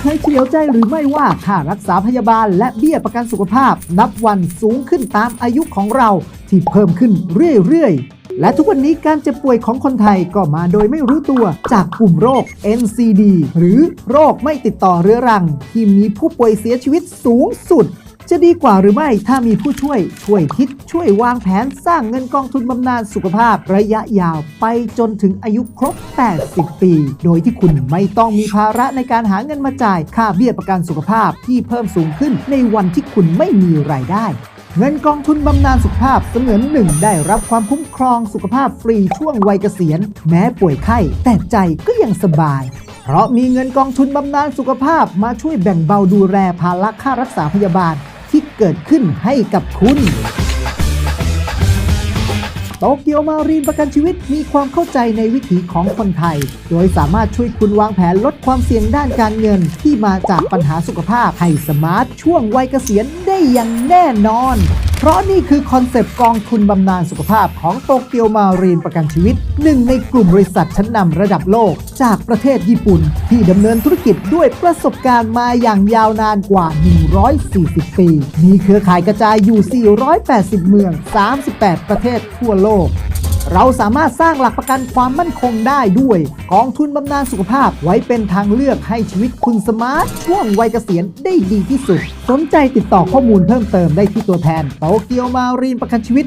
เคยเฉลียวใจหรือไม่ว่าค่ารักษาพยาบาลและเบี้ยประกันสุขภาพ นับวันสูงขึ้นตามอายุของเราที่เพิ่มขึ้นเรื่อยๆ และทุกวันนี้การเจ็บป่วยของคนไทยก็มาโดยไม่รู้ตัวจากกลุ่มโรค NCD หรือโรคไม่ติดต่อเรื้อรัง ที่มีผู้ป่วยเสียชีวิตสูงสุด จะดีกว่าหรือไม่ถ้ามีผู้ช่วย ช่วยคิดช่วยวางแผนสร้างเงินกองทุนบำนาญสุขภาพระยะยาวไปจนถึงอายุครบ 80 ปี โดยที่คุณไม่ต้องมีภาระในการหาเงินมาจ่าย ค่าเบี้ยประกันสุขภาพที่เพิ่มสูงขึ้นในวันที่คุณไม่มีรายได้เงินกองทุนบำนาญสุขภาพเสมือนหนึ่งได้รับความคุ้มครองสุขภาพฟรีช่วงวัยเกษียณ แม้ป่วยไข้ แต่ใจก็ยังสบาย เพราะมีเงินกองทุนบำนาญสุขภาพมาช่วยแบ่งเบาดูแลภาระค่ารักษาพยาบาล เกิดขึ้นให้กับคุณโตเกียวมารีนประกันชีวิตมีความเข้าใจในวิถีของคนไทย โดยสามารถช่วยคุณวางแผนลดความเสี่ยงด้านการเงินที่มาจากปัญหาสุขภาพให้สมาร์ทช่วงวัยเกษียณได้อย่างแน่นอน เพราะนี่คือคอนเซปต์กองทุนบำนาญสุขภาพของโตเกียวมารีนประกันชีวิต หนึ่งในกลุ่มบริษัทชั้นนำระดับโลก จากประเทศญี่ปุ่น ที่ดำเนินธุรกิจด้วยประสบการณ์มาอย่างยาวนานกว่า 140 ปี มีเครือข่ายกระจายอยู่ 480 เมือง 38 ประเทศทั่วโลก เราสามารถสร้างหลักประกันความมั่นคงได้ด้วย กองทุนบำนาญสุขภาพไว้เป็นทางเลือกให้ชีวิตคุณสมาร์ทช่วงวัยเกษียณได้ดีที่สุด สนใจติดต่อข้อมูลเพิ่มเติมได้ที่ตัวแทนโตเกียวมารีนประกันชีวิต